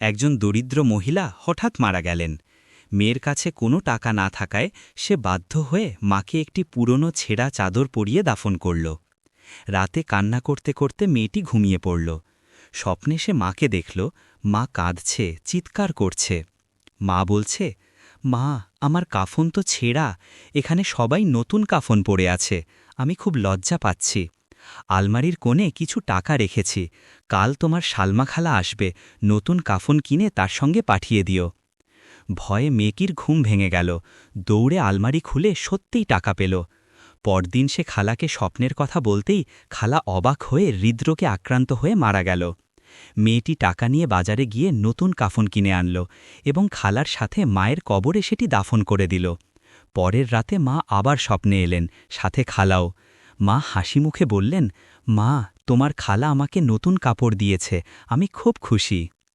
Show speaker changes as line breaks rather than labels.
একজন দরিদ্র মহিলা হঠাৎ মারা গেলেন। মেয়ের কাছে কোনো টাকা না থাকায় সে বাধ্য হয়ে মাকে একটি পুরনো ছেঁড়া চাদর পরিয়ে দাফন করল। রাতে কান্না করতে করতে মেয়েটি ঘুমিয়ে পড়ল। স্বপ্নে সে মাকে দেখল। মা কাঁদছে, চিৎকার করছে। মা বলছে, মা, আমার কাফন তো ছেঁড়া। এখানে সবাই নতুন কাফন পড়ে আছে। আমি খুব লজ্জা পাচ্ছি। আলমারির কোণে কিছু টাকা রেখেছি। কাল তোমার সালমা খালা আসবে, নতুন কাফন কিনে তার সঙ্গে পাঠিয়ে দিও। ভয়ে মেকির ঘুম ভেঙে গেল। দৌড়ে আলমারি খুলে সত্যিই টাকা পেল। পরদিন সে খালাকে স্বপ্নের কথা বলতেই খালা অবাক হয়ে হৃদ্রোগে আক্রান্ত হয়ে মারা গেল। মেয়েটি টাকা নিয়ে বাজারে গিয়ে নতুন কাফন কিনে আনল এবং খালার সাথে মায়ের কবরে সেটি দাফন করে দিল। পরের রাতে মা আবার স্বপ্নে এলেন, সাথে খালাও। মা হাসি মুখে বললেন মা তোমার খালা আমাকে নতুন কাপড় দিয়েছে আমি খুব খুশি।